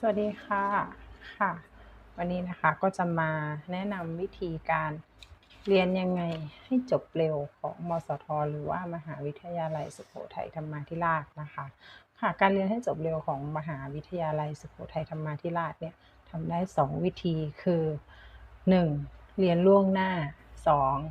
สวัสดีค่ะ ค่ะ วันนี้นะคะก็จะมาแนะนำวิธีการเรียนยังไงให้จบเร็วของมสท หรือว่ามหาวิทยาลัยสุโขทัยธรรมาธิราชนะคะ ค่ะ การเรียนให้จบเร็วของมหาวิทยาลัยสุโขทัยธรรมาธิราชเนี่ยทำได้ 2 วิธีคือ 1. เรียนล่วงหน้า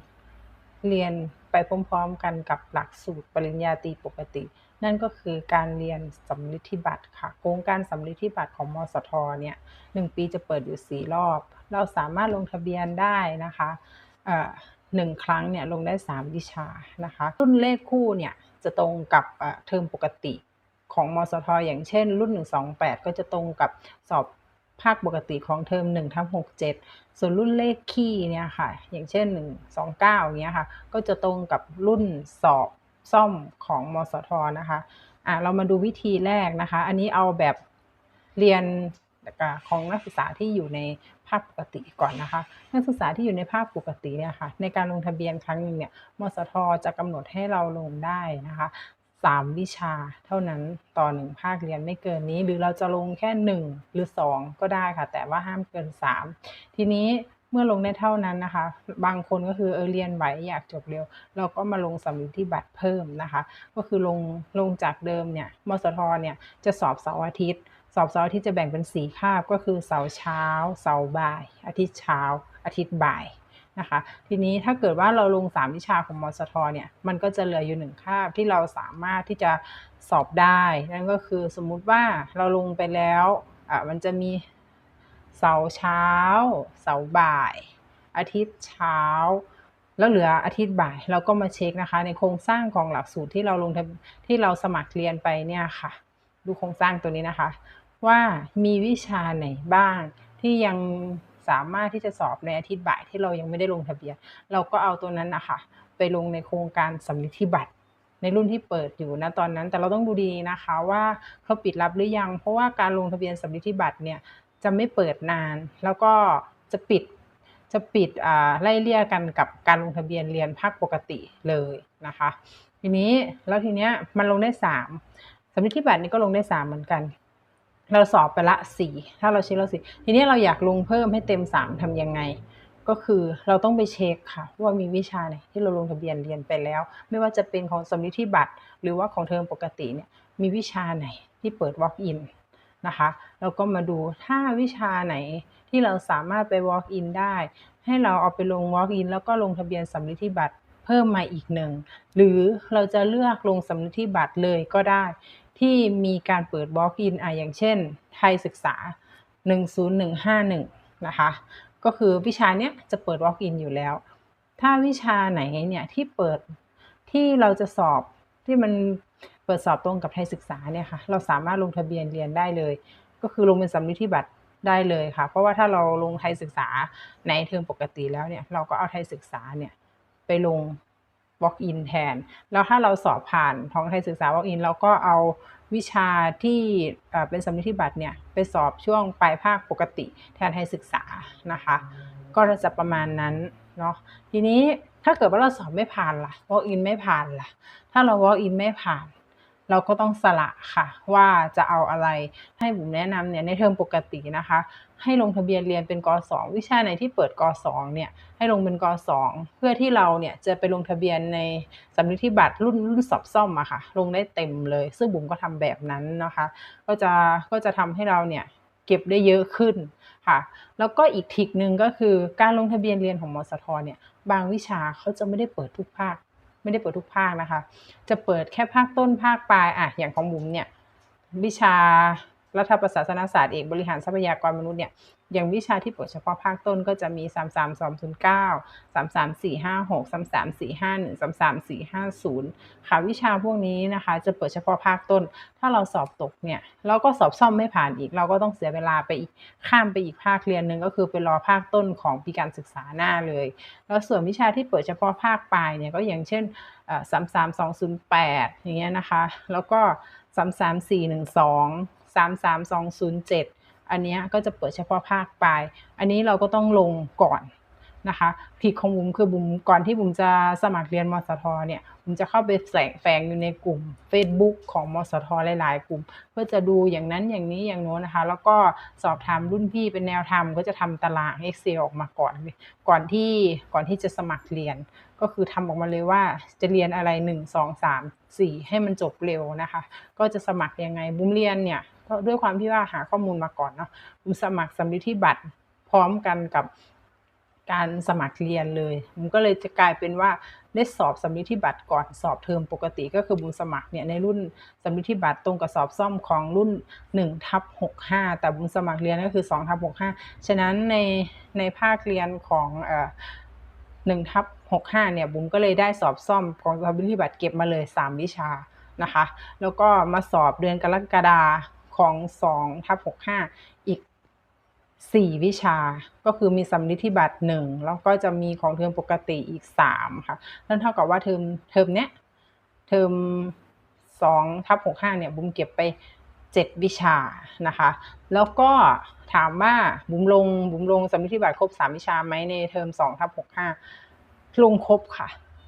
2. เรียนไปพร้อมๆกันกับหลักสูตรปริญญาตรีปกติ นั่นก็คือการเรียนสำลิดธิบัตรค่ะ โครงการสำลิดธิบัตรของมสทเนี่ยหนึ่งปีจะเปิดอยู่ 4 รอบ เราสามารถลงทะเบียนได้นะคะหนึ่งครั้งเนี่ยลงได้ 3 วิชานะคะ รุ่นเลขคู่เนี่ยจะตรงกับเอ่อเทอมปกติของมสทอย่างเช่น รุ่น 128 ก็จะตรงกับสอบภาคปกติของเทอม1ทับ67 ส่วนรุ่นเลขคี่เนี่ยค่ะ อย่างเช่น 129เงี้ยค่ะ ก็จะตรงกับรุ่นสอบ ซ่อมของมสทนะคะอะเรามาดูวิธีแรกนะคะ อันนี้เอาแบบเรียนของนักศึกษาที่อยู่ในภาคปกติก่อนนะคะ นักศึกษาที่อยู่ในภาคปกติเนี่ยค่ะ ในการลงทะเบียนครั้งหนึ่งเนี่ย มสทจะกำหนดให้เราลงได้นะคะสามวิชาเท่านั้นต่อหนึ่งภาคเรียนไม่เกินนี้ หรือเราจะลงแค่หนึ่งหรือสองก็ได้ค่ะ แต่ว่าห้ามเกินสามทีนี้ มื่อลงได้เท่านั้นนะคะ บางคนก็คือเออเรียนไหวอยากจบเร็ว เราก็มาลงสำลิดที่บัตรเพิ่มนะคะ ก็คือลงลงจากเดิมเนี่ยมสทเนี่ยจะสอบเสาร์อาทิตย์ สอบเสาร์อาทิตย์จะแบ่งเป็นสี่คาบก็คือเสาร์เช้า เสาร์บ่าย อาทิตย์เช้า อาทิตย์บ่ายนะคะทีนี้ถ้าเกิดว่าเราลง 3 วิชาของมสทเนี่ยมันก็จะเหลืออยู่หนึ่งคาบที่เราสามารถที่จะสอบได้ นั่นก็คือสมมุติว่าเราลงไปแล้วอะมันจะมี เสาร์เช้า เสาร์บ่าย อาทิตย์เช้า แล้วเหลืออาทิตย์บ่าย เราก็มาเช็คนะคะ ในโครงสร้างของหลักสูตรที่เราลงที่เราสมัครเรียนไปเนี่ยค่ะ ดูโครงสร้างตัวนี้นะคะ ว่ามีวิชาไหนบ้างที่ยังสามารถที่จะสอบในอาทิตย์บ่ายที่เรายังไม่ได้ลงทะเบียน เราก็เอาตัวนั้นนะคะไปลงในโครงการสำลิดที่บัตรในรุ่นที่เปิดอยู่นะตอนนั้น แต่เราต้องดูดีนะคะว่าเขาปิดรับหรือยัง เพราะว่าการลงทะเบียนสำลิดที่บัตรเนี่ย จะไม่เปิดนาน แล้วก็จะปิดจะปิดไล่เลี่ยกันกับการลงทะเบียนเรียนภาคปกติเลยนะคะ ทีนี้แล้วทีเนี้ยมันลงได้สามสำลิดที่บัตรนี่ก็ลงได้สามเหมือนกัน เราสอบไปละสี่ถ้าเราเช็คแล้วสี่ทีนี้เราอยากลงเพิ่มให้เต็มสามทำยังไง ก็คือเราต้องไปเช็คค่ะ ว่ามีวิชาไหนที่เราลงทะเบียนเรียนไปแล้ว ไม่ว่าจะเป็นของสำลิดที่บัตรหรือว่าของเทอมปกติเนี่ยมีวิชาไหนที่เปิด walk in นะคะแล้วก็มาดูถ้าวิชาไหนที่เราสามารถไป walk in ได้ ให้เราเอาไปลง walk in แล้วก็ลงทะเบียนสำลิดที่บัตรเพิ่มมาอีกหนึ่ง หรือเราจะเลือกลงสำลิดที่บัตรเลยก็ได้ ที่มีการเปิด walk in อะอย่างเช่น ไทยศึกษา 10151 นะคะ ก็คือวิชาเนี้ยจะเปิด walk in อยู่แล้ว ถ้าวิชาไหนเนี่ยที่เปิดที่เราจะสอบที่มัน เปิดสอบตรงกับไทยศึกษาเนี่ยค่ะ เราสามารถลงทะเบียนเรียนได้เลย ก็คือลงเป็นสำลิดที่บัตรได้เลยค่ะ เพราะว่าถ้าเราลงไทยศึกษาในเทอมปกติแล้วเนี่ย เราก็เอาไทยศึกษาเนี่ยไปลง walk in แทน แล้วถ้าเราสอบผ่านท้องไทยศึกษา walk in เราก็เอาวิชาที่เป็นสำลิดที่บัตรเนี่ยไปสอบช่วงปลายภาคปกติแทนไทยศึกษานะคะ ก็จะประมาณนั้นเนาะ ทีนี้ถ้าเกิดว่าเราสอบไม่ผ่านล่ะ walk in ไม่ผ่านล่ะ ถ้าเรา walk in ไม่ผ่าน เราก็ต้องสละค่ะว่าจะเอาอะไรให้ผมแนะนำเนี่ยในเทอมปกตินะคะ ให้ลงทะเบียนเรียนเป็นกสองวิชาไหนที่เปิดกสองเนี่ยให้ลงเป็นกสองเพื่อที่เราเนี่ยจะไปลงทะเบียนในสำนึกที่บัตรรุ่นรุ่นสอบซ่อมอะค่ะ ลงได้เต็มเลย ซึ่งบุ๋มก็ทำแบบนั้นนะคะ ก็จะก็จะทำให้เราเนี่ยเก็บได้เยอะขึ้นค่ะ แล้วก็อีกทิกหนึ่งก็คือการลงทะเบียนเรียนของมสทเนี่ยบางวิชาเขาจะไม่ได้เปิดทุกภาค ไม่ได้เปิดทุกภาคนะคะ จะเปิดแค่ภาคต้นภาคปลายอะอย่างของบุ๋มเนี่ยวิชารัฐประศาสนศาสตร์เอกบริหารทรัพยากรมนุษย์เนี่ยอย่างวิชาที่เปิดเฉพาะภาคต้นก็จะมี 3 3 2 0 9 3 3 4 5 6 3 3 4 5 1 3 3 4 5 0 ค่ะวิชาพวกนี้นะคะ จะเปิดเฉพาะภาคต้น ถ้าเราสอบตกเนี่ยเราก็สอบซ่อมไม่ผ่านอีก เราก็ต้องเสียเวลาไปอีกข้ามไปอีกภาคเรียนหนึ่งก็คือไปรอภาคต้นของปีการศึกษาหน้าเลย แล้วส่วนวิชาที่เปิดเฉพาะภาคปลายเนี่ยก็อย่างเช่นสามสามสองศูนย์แปดอย่างเงี้ยนะคะ แล้วก็สามสามสี่หนึ่งสองสามสามสองศูนย์เจ็ด อันนี้ก็จะเปิดเฉพาะภาคปลาย อันนี้เราก็ต้องลงก่อนนะคะผิดของบุ๋มคือบุ๋มก่อนที่บุ๋มจะสมัครเรียนมสทเนี่ยบุ๋มจะเข้าไปแฝงแฝงอยู่ในกลุ่ม Facebook ของมสทหลาย ๆ กลุ่ม เพื่อจะดูอย่างนั้นอย่างนี้อย่างโน้นนะคะ แล้วก็สอบถามรุ่นพี่เป็นแนวทางก็จะทำตาราง Excel ออกมาก่อน ก่อนที่ก่อนที่จะสมัครเรียน ก็คือทำออกมาเลยว่าจะเรียนอะไร 1 2 3 4 ให้มันจบเร็วนะคะ ก็จะสมัครยังไงบุ้มเรียนเนี่ย ก็ด้วยความที่ว่าหาข้อมูลมาก่อนเนาะบุ้มสมัครสำลิดที่บัตรพร้อมกันกับการสมัครเรียนเลยบุ้มก็เลยจะกลายเป็นว่าได้สอบสำลิดที่บัตรก่อนสอบเทอมปกติก็คือบุ้มสมัครเนี่ยในรุ่นสำลิดที่บัตรตรงกับสอบซ่อมของรุ่น1ทับ65 แต่บุ้มสมัครเรียนก็คือ2ทับ65 ฉะนั้นในในภาคเรียนของเอ่อ1ทับ65 เนี่ยบุ้มก็เลยได้สอบซ่อมของสำลิดที่บัตรเก็บมาเลย 3 วิชานะคะ แล้วก็มาสอบเดือนกรกฎา ของ2ทับ65 อีก 4 วิชา ก็คือมีสำลิดที่บัตร1แล้วก็จะมีของเทอมปกติอีก 3 ค่ะนั่นเท่ากับว่าเทอมเทอมเนี้ยเทอม2ทับ65 เนี่ยบุ้มเก็บไป 7 วิชานะคะ แล้วก็ถามว่าบุ้มลงบุ้มลงสำลิดที่บัตรครบ 3 วิชาไหมในเทอม2ทับ65 ลงครบค่ะ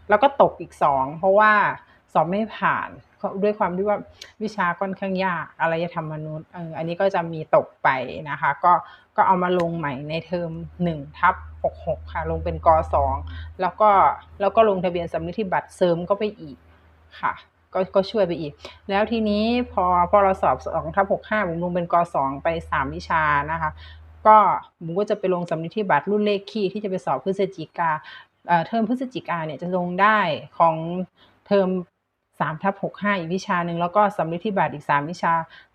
แล้วก็ตกอีก 2 เพราะว่า สอบไม่ผ่านด้วยความที่ว่าวิชาค่อนข้างยากอารยธรรมมนุษย์เอออันนี้ก็จะมีตกไปนะคะ ก็ก็เอามาลงใหม่ในเทอม1ทับ66 ค่ะ ลงเป็นก2แล้วก็แล้วก็ลงทะเบียนสำนึกที่บัตรเสริมก็ไปอีกค่ะก็ก็ช่วยไปอีก แล้วทีนี้พอพอเราสอบ2ทับ65ผมลงเป็นก2ไป3วิชานะคะ ก็ผมก็จะไปลงสำนึกที่บัตรรุ่นเลขคี่ที่จะไปสอบพฤศจิกาเทอมพฤศจิกาเนี่ยจะลงได้ของเทอม 3ทับ65 อีกวิชาหนึ่งแล้วก็สำลิดที่บัตรอีก 3 วิชา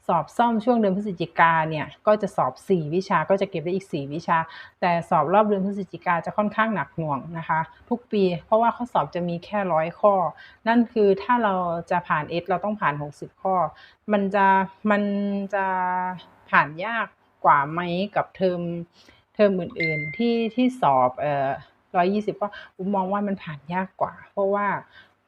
สอบซ่อมช่วงเดือนพฤศจิกาเนี่ยก็จะสอบ 4 วิชาก็จะเก็บได้อีก 4 วิชา แต่สอบรอบเดือนพฤศจิกาจะค่อนข้างหนักหน่วงนะคะ ทุกปี เพราะว่าข้อสอบจะมีแค่ร้อยข้อ นั่นคือถ้าเราจะผ่านเอสเราต้องผ่าน 60 ข้อ มันจะมันจะผ่านยากกว่าไหมกับเทอมเทอมอื่นๆที่ที่สอบเอ่อร้อยยี่สิบก็ผมมองว่ามันผ่านยากกว่า เพราะว่า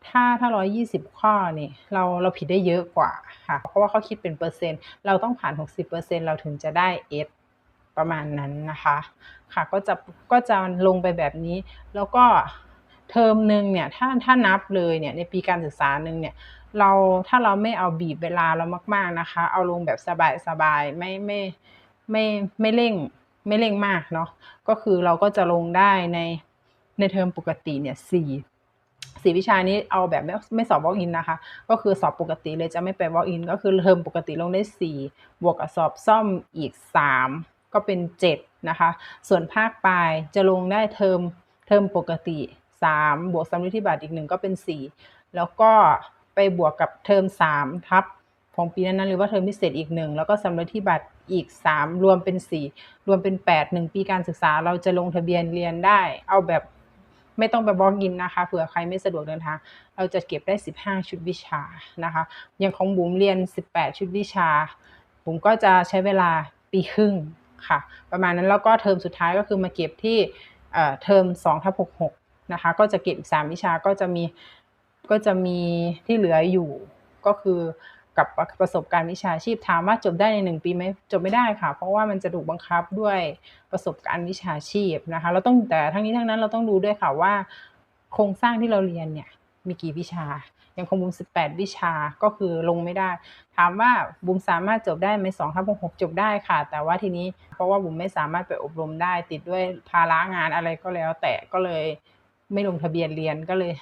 ถ้าถ้าร้อยยี่สิบข้อนี่เราเราผิดได้เยอะกว่าค่ะ เพราะว่าเขาคิดเป็นเปอร์เซ็นต์เราต้องผ่านหกสิบเปอร์เซ็นต์เราถึงจะได้เอสประมาณนั้นนะคะ ค่ะก็จะก็จะลงไปแบบนี้ แล้วก็เทอมหนึ่งเนี่ยถ้าถ้านับเลยเนี่ยในปีการศึกษาหนึ่งเนี่ยเราถ้าเราไม่เอาบีบเวลาเรามาก ๆนะคะ เอาลงแบบสบายๆไม่ไม่ไม่ไม่เร่งไม่เร่งมากเนาะก็คือเราก็จะลงได้ในในเทอมปกติเนี่ยสี่ สี่วิชานี้เอาแบบไม่ไม่สอบวอล์กอินนะคะ ก็คือสอบปกติเลยจะไม่ไปวอล์กอินก็คือเทอมปกติลงได้สี่บวกกับสอบซ่อมอีกสามก็เป็นเจ็ดนะคะ ส่วนภาคปลายจะลงได้เทอมเทอมปกติสามบวกสำลิดที่บัตรอีกหนึ่งก็เป็นสี่แล้วก็ไปบวกกับเทอมสามทับของปีนั้นๆหรือว่าเทอมพิเศษอีกหนึ่งแล้วก็สำลิดที่บัตรอีก 3 รวมเป็น 4 รวมเป็น 8 1 ปีการศึกษา เราจะลงทะเบียนเรียนได้ เอาแบบ ไม่ต้องไปบล็อกอินนะคะเผื่อใครไม่สะดวกเดินทาง เราจะเก็บได้ 15 ชุดวิชานะคะ อย่างของบุ๋มเรียน 18 ชุดวิชา บุ๋มก็จะใช้เวลาปีครึ่งค่ะ ประมาณนั้นแล้วก็เทอมสุดท้ายก็คือมาเก็บที่เทอม2ทับ66นะคะ ก็จะเก็บอีก 3 วิชาก็จะมีก็จะมีที่เหลืออยู่ก็คือ กับประสบการณ์วิชาชีพถามว่าจบได้ในหนึ่งปีไหมจบไม่ได้ค่ะ เพราะว่ามันจะถูกบังคับด้วยประสบการณ์วิชาชีพนะคะ เราต้องแต่ทั้งนี้ทั้งนั้นเราต้องดูด้วยค่ะว่า โครงสร้างที่เราเรียนเนี่ยมีกี่วิชาอย่างของบุม18 วิชาก็คือลงไม่ได้ ถามว่าบุมสามารถจบได้ไหมสองทับหกจบได้ค่ะ แต่ว่าทีนี้เพราะว่าบุมไม่สามารถไปอบรมได้ ติดด้วยภาระงานอะไรก็แล้ว แต่ก็เลยไม่ลงทะเบียนเรียนก็เลย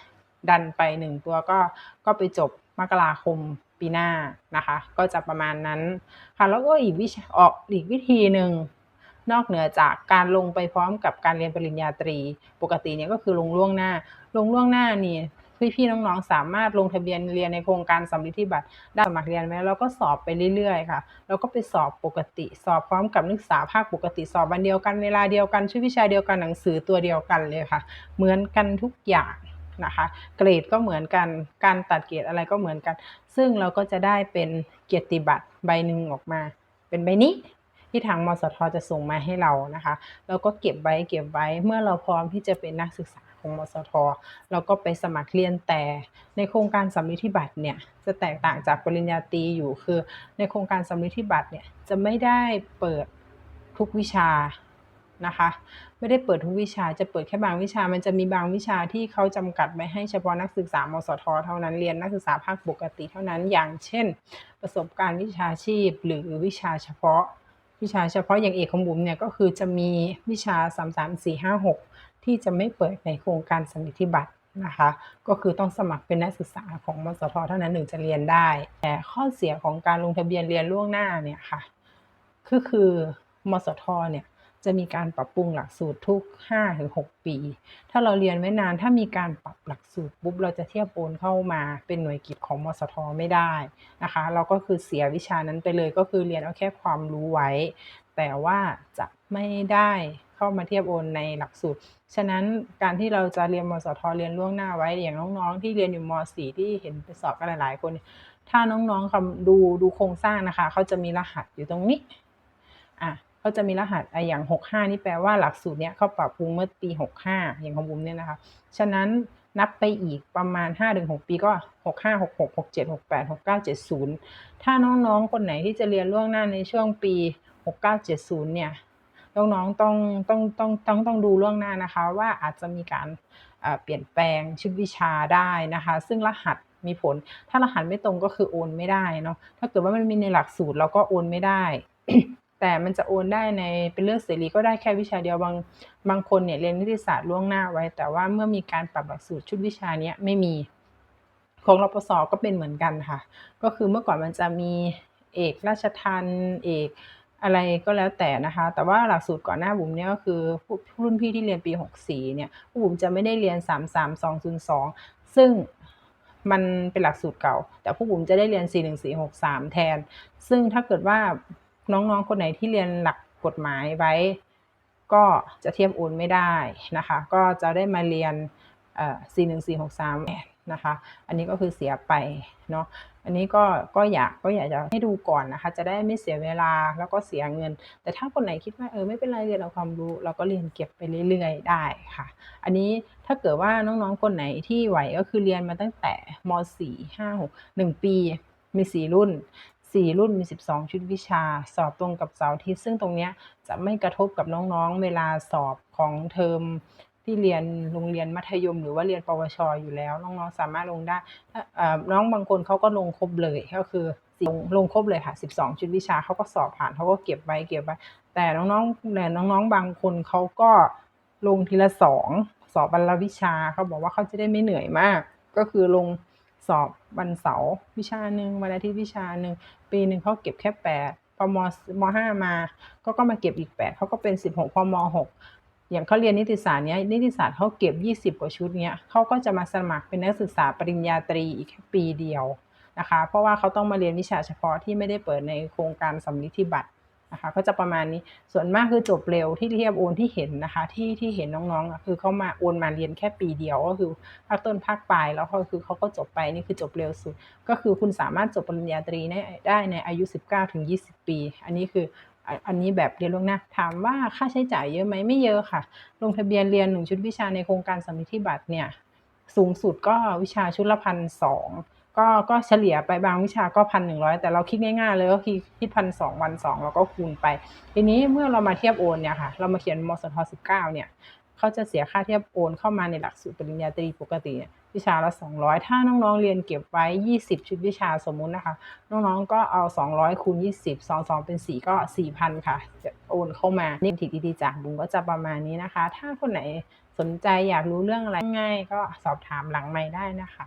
ดันไปหนึ่งตัวก็ก็ไปจบมกราคม ปีหน้านะคะ ก็จะประมาณนั้นค่ะแล้วก็อีกวิชออกอีกวิธีหนึ่งนอกเหนือจากการลงไปพร้อมกับการเรียนปริญญาตรี ปกติเนี่ยก็คือลงล่วงหน้า ลงล่วงหน้านี่พี่ๆน้องๆ สามารถลงทะเบียนเรียนในโครงการสำลิดที่บัตรได้สมัครเรียนไหมแล้วก็สอบไปเรื่อยๆค่ะแล้วก็ไปสอบปกติ สอบพร้อมกับนักศึกษาภาคปกติสอบวันเดียวกันเวลาเดียวกันชื่อวิชาเดียวกันหนังสือตัวเดียวกันเลยค่ะ เหมือนกันทุกอย่าง นะคะ เกรดก็เหมือนกัน การตัดเกรดอะไรก็เหมือนกัน ซึ่งเราก็จะได้เป็นเกียรติบัตรใบหนึ่งออกมา เป็นใบนี้ที่ทางมสทจะส่งมาให้เรานะคะ เราก็เก็บไว้เก็บไว้เมื่อเราพร้อมที่จะเป็นนักศึกษาของมสท เราก็ไปสมัครเรียนแต่ในโครงการสำลิดที่บัตรเนี่ยจะแตกต่างจากปริญญาตรีอยู่คือ ในโครงการสำลิดที่บัตรเนี่ยจะไม่ได้เปิดทุกวิชา นะคะ ไม่ได้เปิดทุกวิชาจะเปิดแค่บางวิชา มันจะมีบางวิชาที่เขาจำกัดไว้ให้เฉพาะนักศึกษามสทเท่านั้นเรียนนักศึกษาภาคปกติเท่านั้น อย่างเช่น ประสบการณ์วิชาชีพ หรือวิชาเฉพาะ วิชาเฉพาะอย่างเอกของบุ๋มเนี่ยก็คือจะมีวิชา 3 3 4 5 6 ที่จะไม่เปิดในโครงการสมิทธิบัตรนะคะ ก็คือต้องสมัครเป็นนักศึกษาของมสทเท่านั้นถึงจะเรียนได้ แต่ข้อเสียของการลงทะเบียนเรียนล่วงหน้าเนี่ยค่ะก็คือมสทเนี่ย จะมีการปรับปรุงหลักสูตรทุก 5-6 ปี ถ้าเราเรียนไว้นานถ้ามีการปรับหลักสูตรปุ๊บเราจะเทียบโอนเข้ามาเป็นหน่วยกิจของมสทไม่ได้นะคะ เราก็คือเสียวิชานั้นไปเลยก็คือเรียนเอาแค่ความรู้ไว้ แต่ว่าจะไม่ได้เข้ามาเทียบโอนในหลักสูตร ฉะนั้นการที่เราจะเรียนมสทเรียนล่วงหน้าไว้อย่างน้องๆ ที่เรียนอยู่ม .4 ที่เห็นไปสอบกันหลายๆคน ถ้าน้องๆคำดูดูโครงสร้างนะคะเขาจะมีรหัสอยู่ตรงนี้อะ เขาจะมีรหัสออย่าง 65 นี่แปลว่าหลักสูตรเนี้ยเขาปรับปรุงเมื่อปี 65 อย่างของบุ๋มเนี่ยนะคะ ฉะนั้นนับไปอีกประมาณ 5-6 ปีก็ 65 66 67 68 69 70 ถ้าน้องๆ คนไหนที่จะเรียนล่วงหน้าในช่วงปี 69 70 เนี่ย น้องๆ ต้องต้องต้องต้องต้องดูล่วงหน้านะคะว่าอาจจะมีการเปลี่ยนแปลงชุดวิชาได้นะคะ ซึ่งรหัสมีผล ถ้ารหัสไม่ตรงก็คือโอนไม่ได้เนาะ ถ้าเกิดว่ามันมีในหลักสูตรเราก็โอนไม่ได้ แต่มันจะโอนได้ในเป็นเรื่องเสรีก็ได้แค่วิชาเดียวบางบางคนเนี่ยเรียนนิติศาสตร์ล่วงหน้าไว้ แต่ว่าเมื่อมีการปรับหลักสูตรชุดวิชาเนี้ยไม่มี ของรปศก็เป็นเหมือนกันค่ะ ก็คือเมื่อก่อนมันจะมีเอกราชทัณฑ์เอกอะไรก็แล้วแต่นะคะ แต่ว่าหลักสูตรก่อนหน้าบุ๋มเนี่ยก็คือรุ่นพี่ที่เรียนปี 64 เนี่ยบุ๋มจะไม่ได้เรียน 33202 ซึ่งมันเป็นหลักสูตรเก่า แต่พวกบุ๋มจะได้เรียน 41463 แทน ซึ่งถ้าเกิดว่า น้องๆคนไหนที่เรียนหลักกฎหมายไว้ ก็จะเทียบโอนไม่ได้นะคะ ก็จะได้มาเรียน 41463นะคะ อันนี้ก็คือเสียไปเนาะ อันนี้ก็ก็อยากก็อยากจะให้ดูก่อนนะคะ จะได้ไม่เสียเวลาแล้วก็เสียเงิน แต่ถ้าคนไหนคิดว่าเออไม่เป็นไรเรียนเอาความรู้เราก็เรียนเก็บไปเรื่อยๆ ได้ค่ะ อันนี้ถ้าเกิดว่าน้องๆคนไหนที่ไหวก็คือเรียนมาตั้งแต่ม .4 5 6 1 ปีมี 4 รุ่น 4 รุ่นมี 12 ชุดวิชา สอบตรงกับเสาร์อาทิตย์ซึ่งตรงนี้จะไม่กระทบกับน้องๆ เวลาสอบของเทอมที่เรียนโรงเรียนมัธยม หรือว่าเรียนปวชอยู่แล้ว น้องๆ สามารถลงได้น้องบางคนเขาก็ลงครบเลยก็คือลงลงครบเลยค่ะ 12 ชุดวิชาเขาก็สอบผ่านเขาก็เก็บไว้เก็บไว้แต่น้องๆแต่น้องๆ บางคนเขาก็ลงทีละสองสอบวันละวิชาเขาบอกว่าเขาจะได้ไม่เหนื่อยมาก ก็คือลง สอบวันเสาร์วิชาหนึ่งวันอาทิตย์วิชาหนึ่งปีหนึ่งเขาเก็บแค่แปดพอมมห้ามาก็ก็มาเก็บอีกแปดเขาก็เป็นสิบหกพอมหกอย่างเขาเรียนนิติศาสตร์เนี้ยนิติศาสตร์เขาเก็บยี่สิบกว่าชุดเนี้ยเขาก็จะมาสมัครเป็นนักศึกษาปริญญาตรีอีกแค่ปีเดียวนะคะ เพราะว่าเขาต้องมาเรียนวิชาเฉพาะที่ไม่ได้เปิดในโครงการสำลิธิบัตร นะคะก็จะประมาณนี้ส่วนมากคือจบเร็วที่เทียบโอนที่เห็นนะคะที่ที่เห็นน้องๆคือเขามาโอนมาเรียนแค่ปีเดียวก็คือภาคต้นภาคปลายแล้วก็คือเขาก็จบไปนี่คือจบเร็วสุด ก็คือคุณสามารถจบปริญญาตรีได้ในอายุ 19ถึง20 ปี อันนี้คืออันนี้แบบเรียนล่วงหน้าถามว่าค่าใช้จ่ายเยอะไหมไม่เยอะค่ะ ลงทะเบียนเรียนหนึ่งชุดวิชาในโครงการสมิธิบัตรเนี่ยสูงสุดก็วิชาชุดละพันสอง ก็ก็เฉลี่ยไปบางวิชาก็พันหนึ่งร้อยแต่เราคิดง่ายๆเลยก็คือคิดพันสองวันสองเราก็คูณไป ทีนี้เมื่อเรามาเทียบโอนเนี่ยค่ะ เรามาเขียนมสทสิบเก้าเนี่ยเขาจะเสียค่าเทียบโอนเข้ามาในหลักสูตรปริญญาตรีปกติวิชาละ 200 ถ้าน้องๆ เรียนเก็บไว้ 20 ชุดวิชาสมมุตินะคะ น้องๆ ก็เอา 200คูณ20 2 2 เป็น 4 ก็ 4,000 ค่ะ จะโอนเข้ามานี่ทีดีๆจากบุ้งก็จะประมาณนี้นะคะ ถ้าคนไหนสนใจอยากรู้เรื่องอะไรง่ายก็สอบถามหลังไม้ได้นะคะ